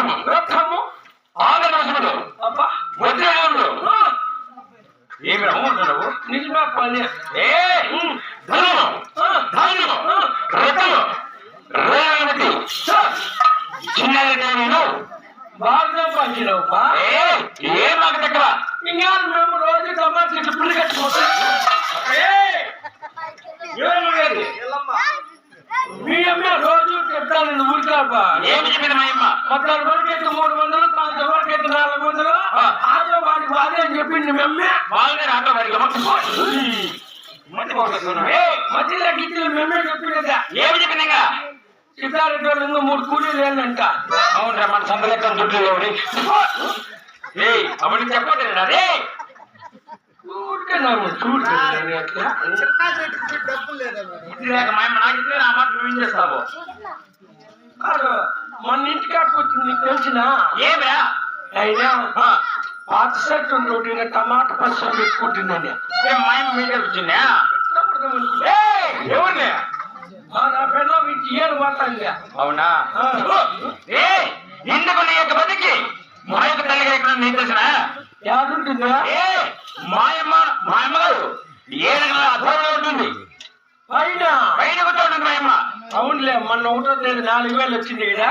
రథము రథము అబ్బా. వజ్రములు. ఏమి రమ్మంటున్నావు నిజమే పని. ఏ ధనము ధాన్యము రథము రేవతి. ఆ, చిన్నది నేను బాగా పంచినావు బా ఏ ఏ మాకు తక్కువ ఇంకా మేము రోజు ఇప్పుడు కట్టుకోవాలి ఏమన్నది? మీ అమ్మ రోజు చెప్తాను ఊరికాబా ఏమి? చెప్పింది మా అమ్మ పద్నాలుగు వరకు అయితే మూడు వందలు వరకు అయితే నాలుగు వందలు. ఆటో వాడికి బాధ అని చెప్పింది మీ అమ్మే వాళ్ళని ఆటో వాడికి ఏ మధ్యలో గిట్లు మేమే చెప్పిందా ఏమి వాళ్ళు ఇంకా మూడు కూలీలు ఏంటంట అవునరా మన సంత లెక్క దుడ్లు ఏ అవన్నీ చెప్పండి రే ఇది లేక మా మాట నువ్వేం చేస్తావు? మన వచ్చింది నీకు తెలిసిన? ఏమిరా? అయినా పాత ఉంటుంది ఇంకా టమాటా పచ్చడి పెట్టుకుంటుందని ఏ మా అమ్మ మీద వచ్చిందా? ఎవరిని? నా పిల్లలు ఇచ్చి ఏడు మాట్లాడి అవునా. ఏ ఇందుకు నీ యొక్క బతికి? మా యొక్క తల్లి ఎక్కడ నీకు తెలిసిన? యాదుంటుందా ఏ మాయమ్మ మా అమ్మగారు ఏడు అధ్వర్యంలో ఉంటుంది. పైన. పైన కూర్చో ఉంటుంది మా అమ్మ. అవునులే మొన్న ఒకటో తేదీ నాలుగు వేలు వచ్చింది కదా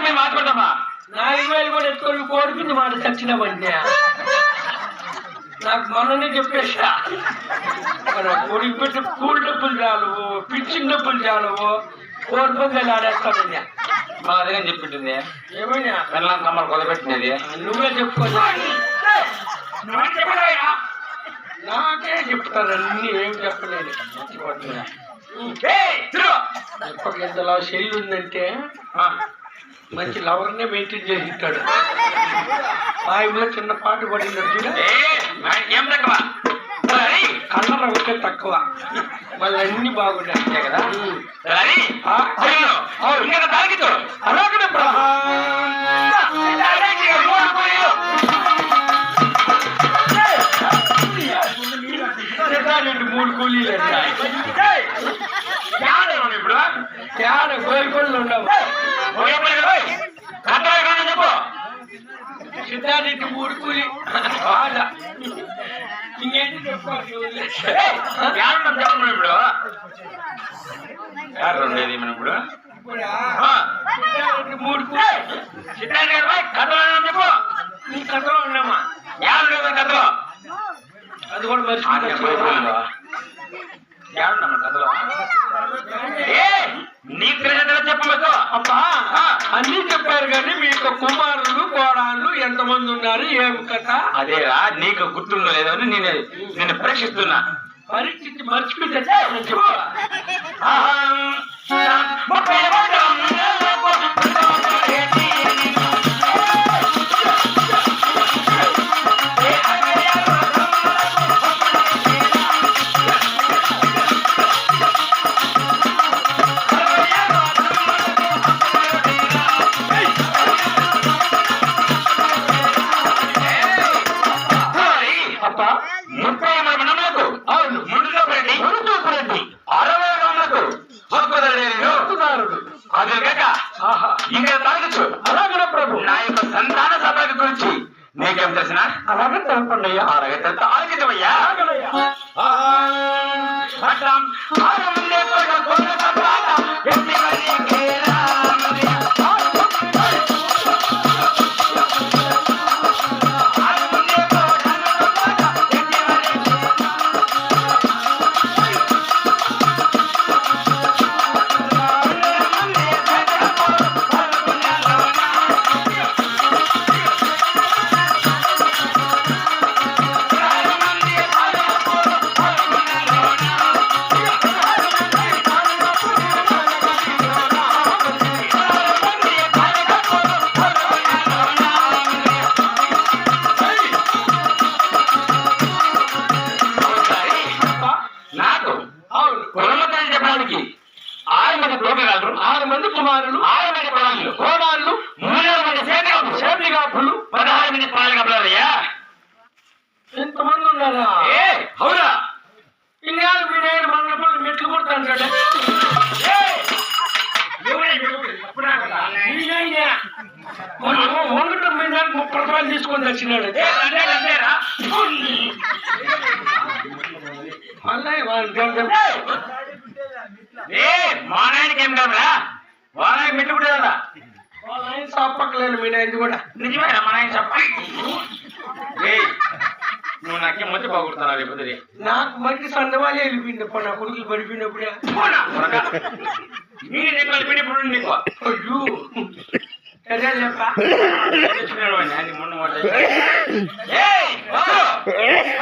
మేము మాట్లాడతామా? నాలుగు వేలు కూడా ఎత్తుకొని కోరుకుంది మాట చచ్చినవంటే నాకు మొన్ననే చెప్పేసా కొడుకు పెట్టి కూల్ డబ్బులు చాలు పిచ్చిన డబ్బులు చాలు కోరుకుందని ఆడేస్తానని మా అదే చెప్పింటుంది. ఏమైనా వెళ్ళాం కమ్మలు కొలబెట్టినది నువ్వే చెప్పలేదా? నాకే చెప్తారు అన్ని ఏం చెప్పలేదు. మర్చిపోతున్నా. ఏ! తిరుగు! ఎప్పటికి ఎంతలా చెల్లి ఉందంటే మంచి లవర్నే మెయింటైన్ చేసి ఇస్తాడు ఆయనలో చిన్న పాటు పడింది ఏ ఆయనకి ఏం తక్కువ సరే కళ్ళ ఒకటే తక్కువ. మళ్ళీ అన్ని బాగున్నాయి అంతే కదా? ఉమ్. ఇంకా తాగితో అలాగనే రెండు మూడు కూలీలు ఇప్పుడు? తేడా గోల్కొండలు ఉండవు. చెప్పు. సిద్ధారెడ్డి మూడు కూలి. బాధ ఇంకేంటి చెప్పాలి యాడున్నాం చెప్పండి ఇప్పుడు యారు ఉండేది మనం ఇప్పుడు మూడు కూలి గారు కథలో చెప్పు నీ కథలో ఉన్నామా కథలో అది కూడా మరి కథలో ఏ నీకు తెలిసిన చెప్పవచ్చు అబ్బా అన్ని చెప్పారు కానీ మీ యొక్క కుమారులు కోడాళ్ళు ఎంతమంది ఉన్నారు? ఏం కథ అదేరా నీకు గుర్తుందో లేదో అని నేను నిన్ను పరీక్షిస్తున్నా. పరీక్షించి మర్చిపోతే నేను అలాగే తెలపండి అయ్యా అలాగే తెలుసు నువ్వు నాకే మధ్య బాగుడుతున్నావు రేపు. నాకు మట్టి సందవాలే వెళ్ళిపోయింది అప్ప నా కొడుకులు పడిపోయినప్పుడే. నీకు నీకు కలిపినప్పుడు నీకు అయ్యో సరే చెప్ప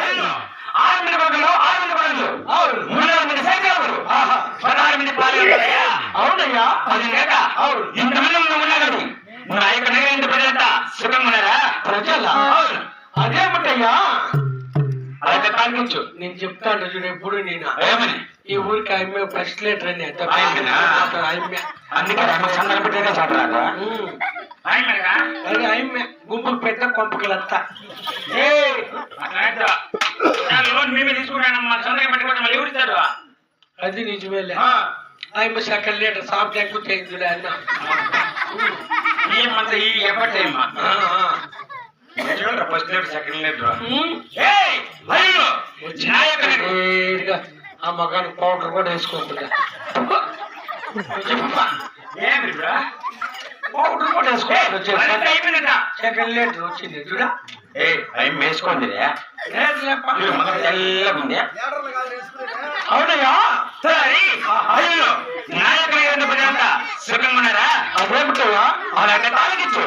మొన్న. ఆరు మంది కొడుకులు, ఆరు మంది కొడుకులు. మూడు మంది సైనికులు. ఆహా. పదహారు మంది పాలకులయ్యా. అవునయ్యా అది లేక అవును. ఇంతమంది ఉన్న ఉన్నారు నా యొక్క నగరం ప్రజలంతా సుఖంగా ఉన్నారా ప్రజల అవును అదేమిటయ్యా అలాగే తాగించు నేను చెప్తాను చూడు ఎప్పుడు నేను. ఏమని ఈ ఊరికి ఆమె ఫస్ట్ లీటర్ అని అందుకే ఉమ్. ఆయమేనా? అది ఆమె గుంపుకు పెట్ట కొంపకలంతా ఏయ్, అట్లా నా లోన్ మేమే తీసుకున్నానమ్మా మళ్ళీ అది నిజమేలే. ఆమె సెకండ్ లీటర్ సాఫ్ ట్యాంకు చేయించులే అన్న ఏమంతా ఈ ఎప్పటి. First litre second litre um. ఏయ్ అయ్యో నా యొక్క నగరం. నేరుగా ఆ మగానికి పౌడర్ కూడా వేసుకోకుండా ఏమి? పౌడర్ కూడా ఏయ్, వేసుకోకుండా. సెకండ్ లీటర్ వచ్చింది చూడా ఏయ్, అయ్యి వేసుకోండిరే. లేదులేప్పా. ఇది మొదలు తెల్లగా ఉంది. అవునయ్యా సరే, అయ్యో, నా యొక్క నగరం ప్రజలంతా సుఖంగా ఉన్నారా అదేమిటయ్యా అలాగే తాళించు.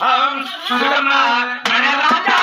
ఆహా. ఆం, మన రాజా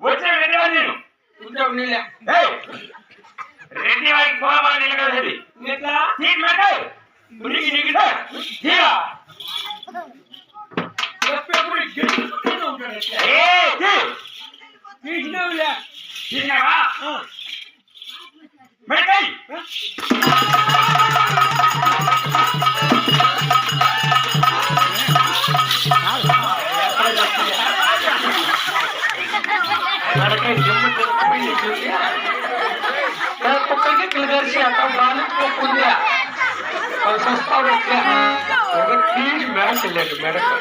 వచ్చిన రెడ్డి వాడిని నేను ఉంటావు నీళ్ళ ఏయ్, రెడ్డి వాడికి కోలబాల నిలకడది ఎట్లా తీసి పెట్టు. ఉనికి నీకు తీరా ఎప్పుడు గెలుచుకుంటూనే ఉంటాడు ఎట్లా? ఏయ్, తీ. తీసినావులే తీసినావా ఆ. మనకే జిమ్ము తిరుగుతుంది చూసి. నా కుక్కకి కిలగరిసి అక్కడ బాగా వస్తావు ఎట్లా తీసి మెడకి వెళ్ళాడు మెడకు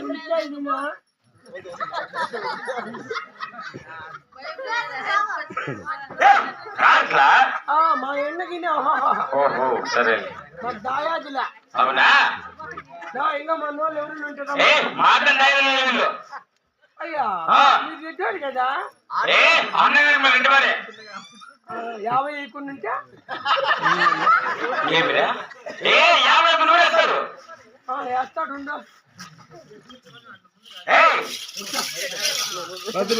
ఇంకా ఇది మా ఎన్నగిన ఓహో సరే మా దాయాదిలా అవునా దా, ఇంకా మన వాళ్ళు ఎవరైనా ఉంటారా ఏ మాట్లాడాలి వీళ్ళు అయ్యా ఆ. మీరు చెప్పారు కదా ఏ అన్నగారి మన ఇంటి వారే ఆ, యాభై ఎక్కువ ఉంటే ఏమిరా ఏ యాభై మంది కూడా వేస్తారు ఆ, వేస్తాడు ఉండు. ఏ వద్దులే వద్దులే రమ్మకాయ్. ఏయ్, రా ఇట్లా. ఏమంటావా ఏ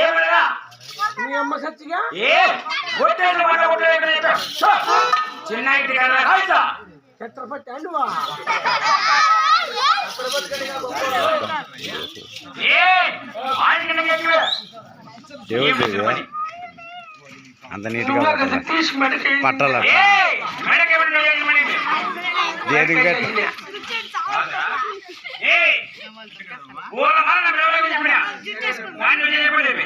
ఏమన్నా మీ అమ్మ సచ్చిగా? చిన్న ఇంటి. ఛత్రపతి అండువా? ఇది? అంత నీట్గా. పట్టాల? ఏ మెడకేమిటి నువ్వు ఏంటి మనకి దేనికి కట్ట- ఏ ఊళ్ళో మన బ్రహ్మ చెప్పినా వాడిని చెప్పలేమి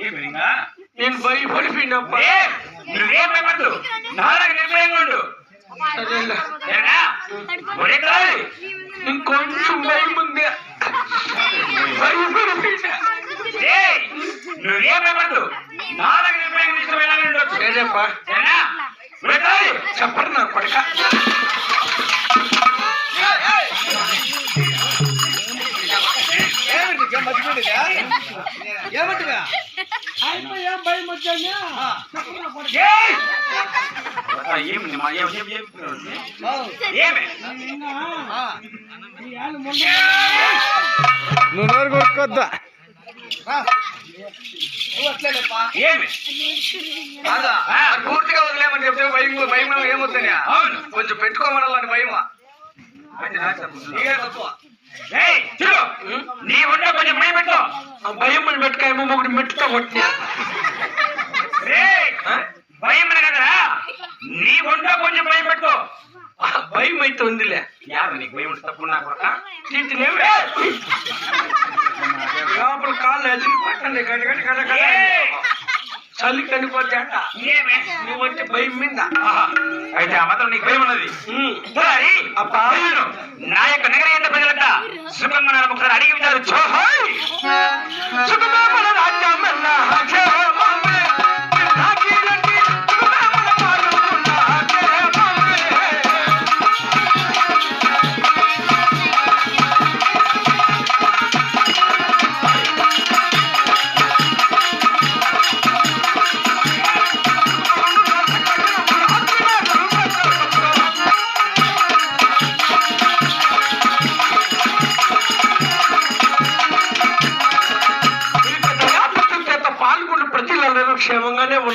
ఏమి ఇంకా నేను భయపడిపోయినప్ప ఏ నువ్వేం భయపడదు నాలుగు నిర్భయంగా ఉండు సరేలే. ఏనా? ఒరే కాదు. ఇంకొంచెం భయం ఉంది భయపడిపోయినా ఏయ్, నువ్వేం వెళ్ళాలని ఉండొచ్చు. చెప్పరు నా పడక అయిపోయా భయం వచ్చాను ఏయ్! ఆ, ఏమిటి మా- ఏం- ఏం- ఏం- ఏమి? నువ్వు నోరు కొట్టుకోద్దా పూర్తిగా వదిలేమని చెప్తే భయం భయం ఏమవుతుంది అవును. కొంచెం పెట్టుకోమనాలని భయమా? నీ ఉండ కొంచెం భయం పెట్టు ఆ భయం పెట్టుకాయేమో ఒకటి మెట్టుతో కొట్టినా. భయం కదరా. నీ ఉండ కొంచెం భయం పెట్టు ఆ, భయం అయితే ఉందిలే. యారు నీకు భయం తప్పు నా కొడక. తీతినేవి లోపల కాళ్ళు పట్టండి గడ గడ గడ గడ! చలి వచ్చే భయం మీద. అయితే ఆ మాత్రం నీకు భయం ఉన్నది. నా యొక్క నగర ఎంత ప్రజలంట సుఖంగా నన్ను ఒకసారి అడిగి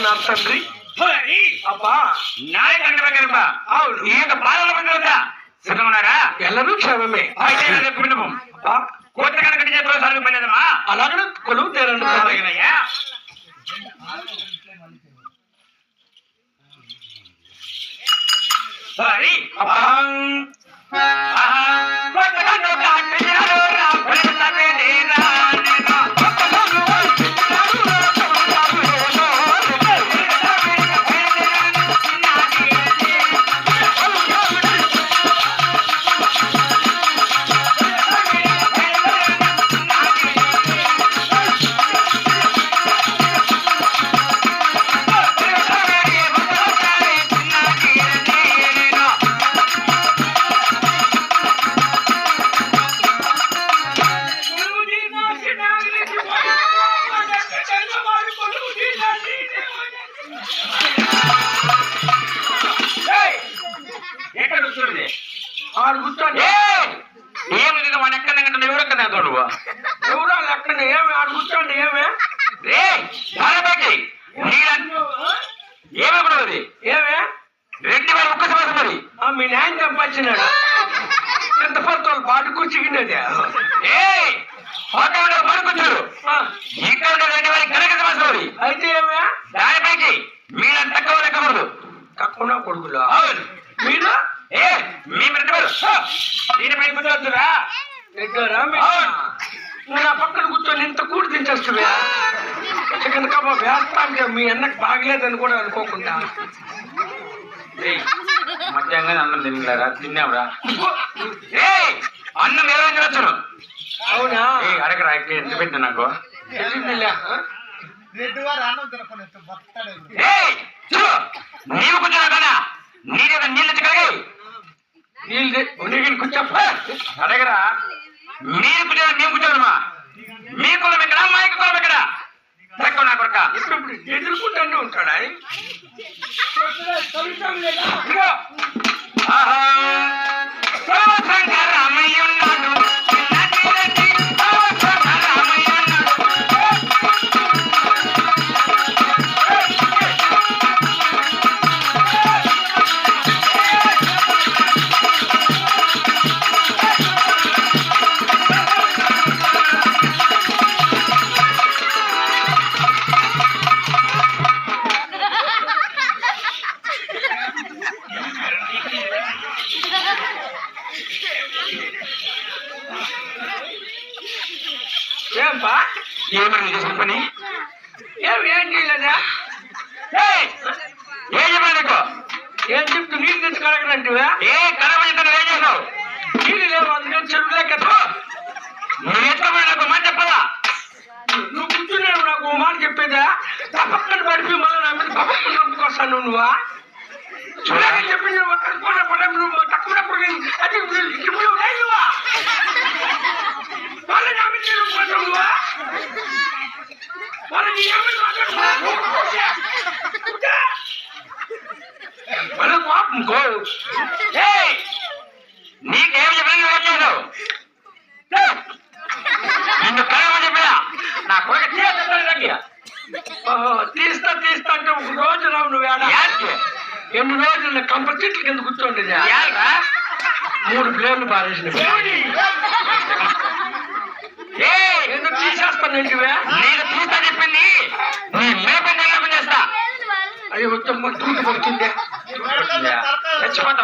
ನಾನ್ ತಂದ್ರಿ ಹೋಗಿ ಅಪ್ಪ ನಾಯಿ ಕಂಡ್ಬೇಕಾಗಿರಪ್ಪ ಹೌದು ಈಗ ಪಾಲನೆ ಬಂದಿರುತ್ತ ಸಿದ್ದಮ್ಮನಾರ ಎಲ್ಲರೂ ಕ್ಷೇಮಮೇ ಆಯ್ತು ಕುಟುಂಬಂ ಕೋಟ ಕಣಕಟ್ಟಿ ಜಾತ್ರೆ ಸಾಲಿಗೆ ಬಂದಿದಮ್ಮ అలాగనే కొలువు తీరండి అలాగేనయ్యా సారీ అబ్బా ఏమి? కూర్చోండి ఏమి? రే ఏమనుకున్నది ఏమి వారి ఒక్క సమస్య మరి ఆ, మీ నాయన చంపచ్చినాడు. ఎంత పడుతుంది పాటు కూర్చుకున్నది ఏ పక్కన పడుకొచ్చాడు ఆ, ఇక్కడ రెడ్డి వారి కనక మరి అయితే ఏమి? దానిపైకి మీరంత తక్కువ లెక్కకూడదు తక్కువ కొడుకులు? అవును. మీరు? ఏ మేము దీనిపై నువ్వు నా పక్కన కూర్చొని ఇంత కూడి తించేస్తువే చికెన్ కబాబ్ మీ అన్నకు బాగలేదని కూడా అనుకోకుండా. మధ్యాహ్నం అన్నం తిన్నారా తిన్నావురా? అన్నం ఎలా తినవచ్చును అవునా? అడగరా ఎంత పెట్టిన నాకు? నీవు కూర్చున్నా కదా. నీరు నీళ్ళు కలిగి నీళ్ళు నీళ్ళు కూర్చోప్ప అడగరా మీరు కూర్చోరా మేము కూర్చోదమ్మా మీ కులం ఎక్కడ మా యొక్క కులం ఎక్కడ? తక్కువ నా కొరక ఇప్పుడు ఎదుర్కొంటూనే ఉంటాడా. ఆహా. ఏం ఏం ఏయ్! ఏం చెప్తూ? నీళ్ళు తెచ్చి కడగనంటివా ఏ కడమని తను ఏం చేసావు? నీళ్ళు లేవు అందుకని చెరువులే కదా నువ్వు ఎత్తుకోమని నాకు మాట చెప్పదా నువ్వు కూర్చున్నావు నాకు మాట చెప్పేదా? పక్కన పడిపి మళ్ళీ నా మీద పక్కన నొప్పుకొస్తాను నువ్వా? చూడగా చెప్పి నువ్వు అక్కడ కూడా పడ నువ్వు తక్కువ అది ఇప్పుడు నువ్వా మళ్ళీ నా మీద నువ్వా? మళ్ళీ నీ ఏమి మళ్ళీ కోపం కో! నీకేం చేసావు ఏయ్! నిన్ను కడమని చెప్పినా? నా కొడుకు తీస్తా తీస్తా అంటే ఒక రోజు రావు నువ్వు ఎన్ని రోజులు కంప చెట్ల కింద కూర్చోండి. మూడు ప్లేర్లు పారేసిన ఏయ్! ఎందుకు తీసేస్తాను ఇంటివే నీకు తీస్తా చెప్పింది నీ మేపే నెలకు చేస్తా అది వచ్చి తూటి పడుతుంది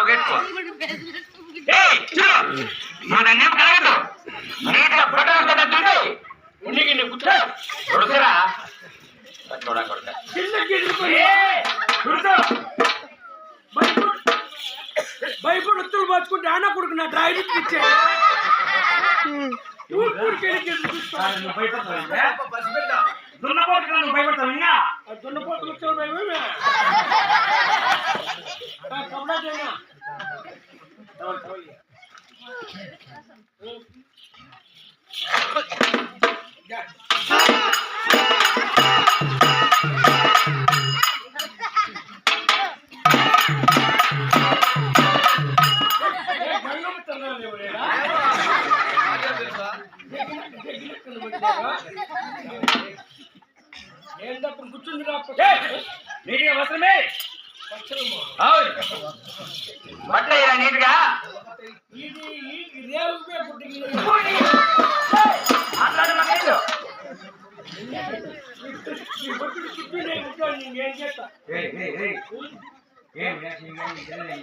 గెట్టుకో ఏయ్ చూడు నువ్వు కలగదు నీటిగా ఫోటో తట్టుండి నీకు నీ కూర్చో కొడుకురా భయపడి ఒత్తులు పట్టుకుంటే ఆయన కొడుకు నా డ్రైవర్ ఇచ్చే దున్నపోతులు వచ్చావు భయమే కమలా చేయనా ఏంటప్పుడు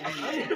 I mean,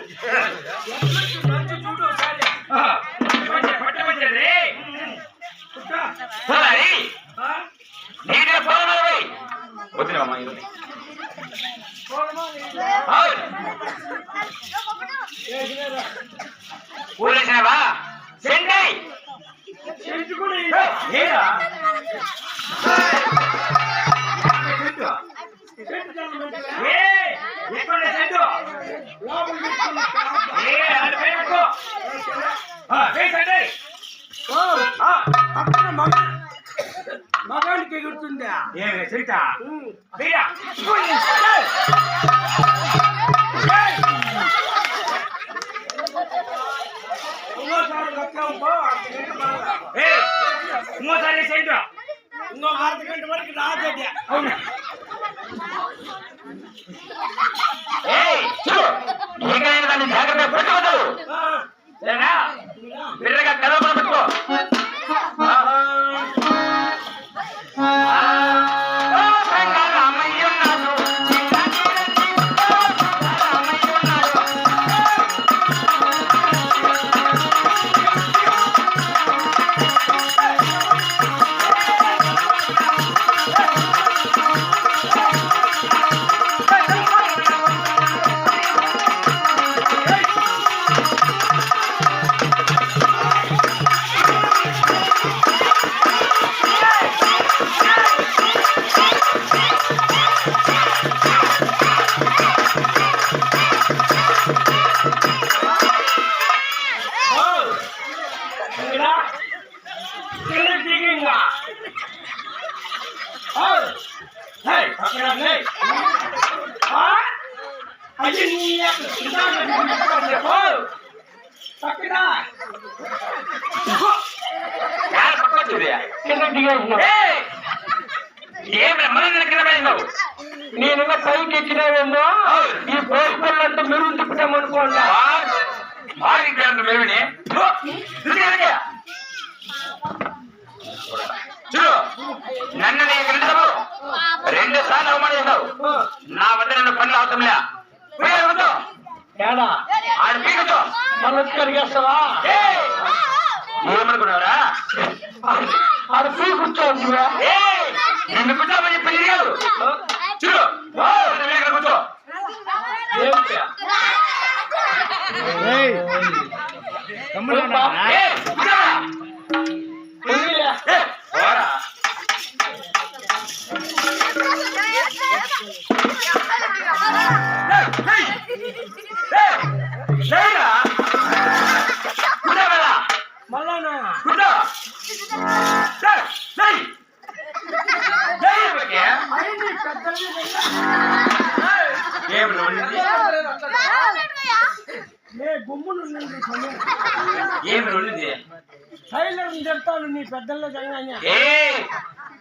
చెప్తాను నీ పెద్దల్లో జంగానే ఏయ్,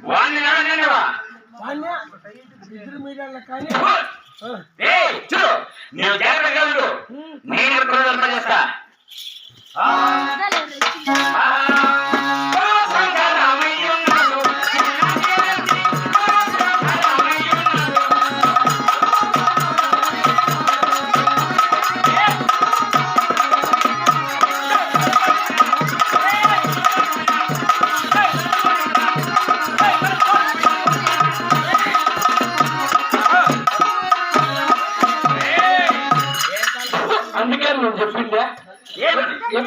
వాడిని నడవనివ్వవా? కానీ ఇద్దరు మీడియాలో కానీ చూడు నువ్వు జాగ్రత్తగా ఉండు నేను చేస్తా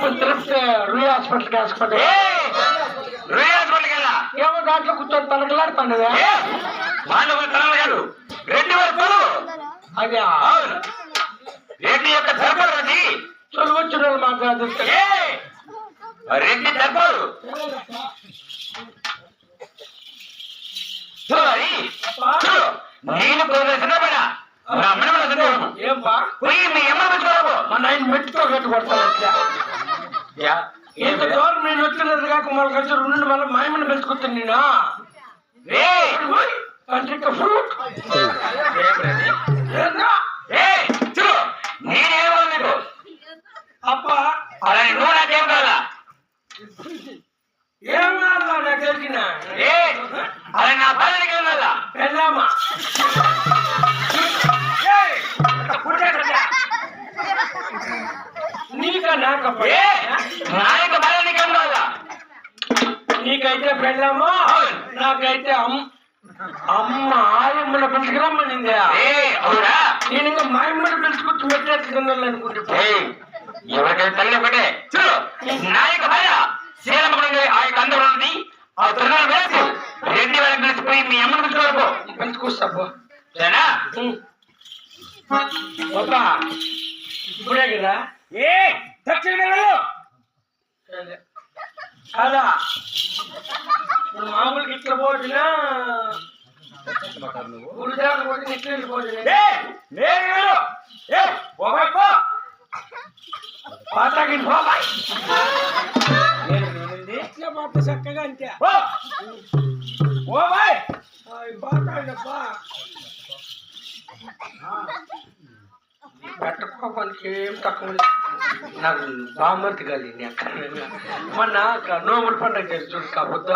ఏమని? ఎప్పుడు తిరిగితే రూయ్ హాస్పిటల్కి వేసుకోండి ఏయ్, రుయ్ హాస్పిటల్కి వెళ్ళా. ఏమో దాంట్లో కూర్చొని తనకలాడుతాను ఏయ్, వాళ్ళు తలలు కాదు. రెడ్డి వారి పొలం అది. రెడ్డి యొక్క ధర్మం అది. చొలవచ్చిన వాళ్ళు మాట్లాడు ఏయ్, రెడ్డి చూడు నేను ప్రదర్శన పడా నా మన సందేహం. ఏం బా? పోయి మీ అమ్మని చూడబో మా నాయన మెట్టుతో కట్టు కొడతాను అట్లా. ఇంత దూరం నేను వచ్చినది కాక మళ్ళీ కలిసి రెండు మళ్ళీ మాయమని పెంచుకుంటాను నేను. ఫ్రూట్. నేనేమో నీకు అప్ప అలా నువ్వు నాకేం కావాలా? ఏం కాదు నాకు తెలిసిన? అలా నా బాధనికి ఏం ఇంత పుట్టేటట్లా? నీకా నాకప్ప ఏ నా యొక్క బాధనికి ఏం కావాలా పెళ్ళామా నాకైతే అమ్మ ఆయమ్మల పిలుచుకురమ్మనింది నేను ఇంకా మాయమ్మని పిలుచుకుంటూ పెట్టేస్తున్నాను అనుకుంటే ఎవరికైనా తల్లి ఒకటే. చూడు నా యొక్క భార్య శీలమ్మకుడు ఆ యొక్క అందరూ ఉన్నది ఆ తొలగ వేసి రెడ్డి వాళ్ళకి కలిసిపోయి మీ అమ్మను పిలుచుకోరకు పెంచుకొస్తా పో సరేనా? ఇప్పుడే కదా? ఏ దక్షిణ కాదా ఇప్పుడు మామూలుగా ఇట్లా పోతున్నా. గుడిదాకా పోతే ఇట్లా వెళ్ళిపోతున్నా ఏ నేను వెళ్ళు ఏ పోబాయ్ పో పాతకి పోబాయ్ నేను వెళ్ళింది ఇట్లా పోతే చక్కగా అంతే. పో. పోబాయ్ బట్ట కోపానికి ఏం తక్కువ నాకు బామర్తి కలిగింది అక్కడ మొన్న నోముల పండుగ చేసి చూడు కాకపోతే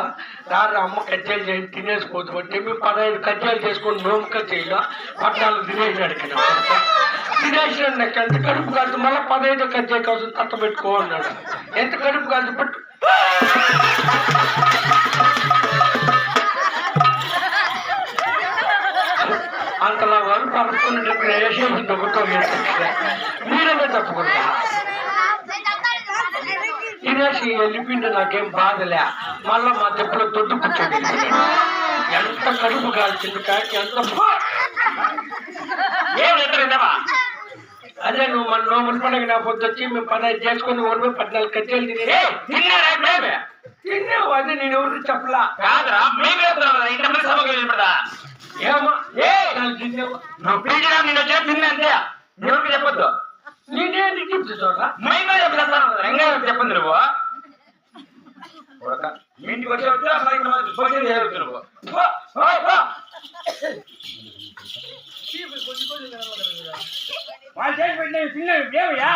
అమ్మ కజ్జాలు చేయండి తినేసి పోతుంటే మేము పదహైదు కజ్జాలు చేసుకొని నోము కజ్జాయిలో పట్టణాలు తినేసి అడిగిన తినేసిన నాకు ఎంత కడుపు కాదు మళ్ళీ పదహైదు కజ్జాయి కోసం తట్ట పెట్టుకో అన్నాడు ఎంత కడుపు కాదు పట్టు. అంతలా వాళ్ళు ప్రభుత్వం వేసేసి దొంగతో మీరనే తప్పుకుంటా తినేసి వెళ్ళిపోయింది నాకేం బాధలే మళ్ళా మా దెబ్బలో తొట్టు కూర్చోండి ఎంత కడుపు కాల్చింది కాకి ఎంత అదే నువ్వు మన నోములు పండుగ నా పొద్దు వచ్చి మేము పదహైదు చేసుకుని ఓడిపోయి పద్నాలుగు కట్టేలు తినే తిన్నారా తిన్నావు అదే నేను ఎవరు చెప్పలా కాదురా నువ్వు పీజీలో నేను వచ్చిన తిన్నా అంతే. ఎవరికి చెప్పొద్దు. నేనేంటి చెప్తు చూడ మైంగా చెప్తాను ఎంగా చెప్పండి నువ్వు. మీ ఇంటికి వచ్చే వచ్చి చేయవచ్చు నువ్వు. వాళ్ళు చేసి పెట్టిన ఏమయ్యా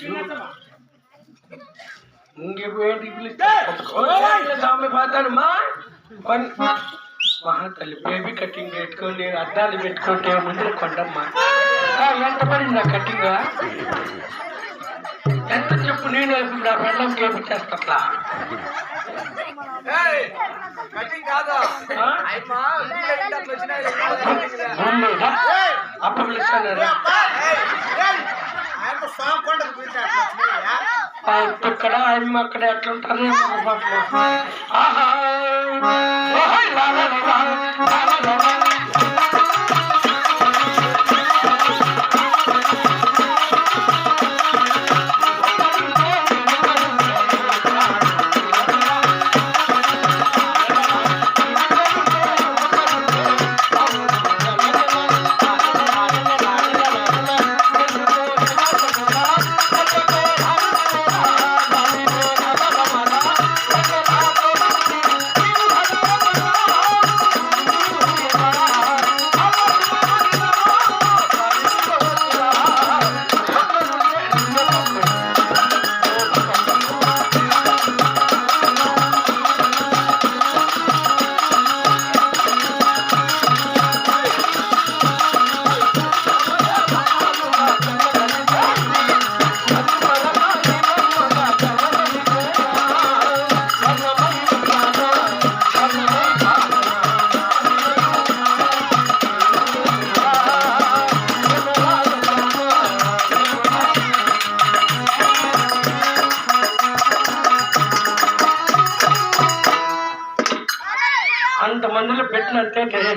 తినేస్తామా? ఇంకేంటి పిలిస్తే? స్వామి పాతానమ్మా? పని మహా తల్లి బేబీ కటింగ్ పెట్టుకొని అద్దాలు పెట్టుకుంటే ముందు కొండమ్మా. ఎంత పడింది ఆ కటింగ్ ఎంత చెప్పు నేను నా పెళ్ళం చేపించేస్తా? ఇక్కడ ఆయన అక్కడ ఎట్లుంటారు ఆహా ఓహోయ్ లా లా లా లా లా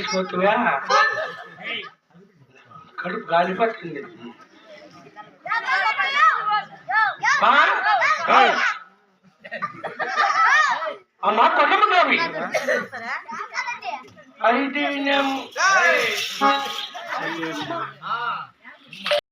తెలిసిపోతుగా కడుపు బా? ఏయ్. అమ్మా కొట్టము గావి అయితే.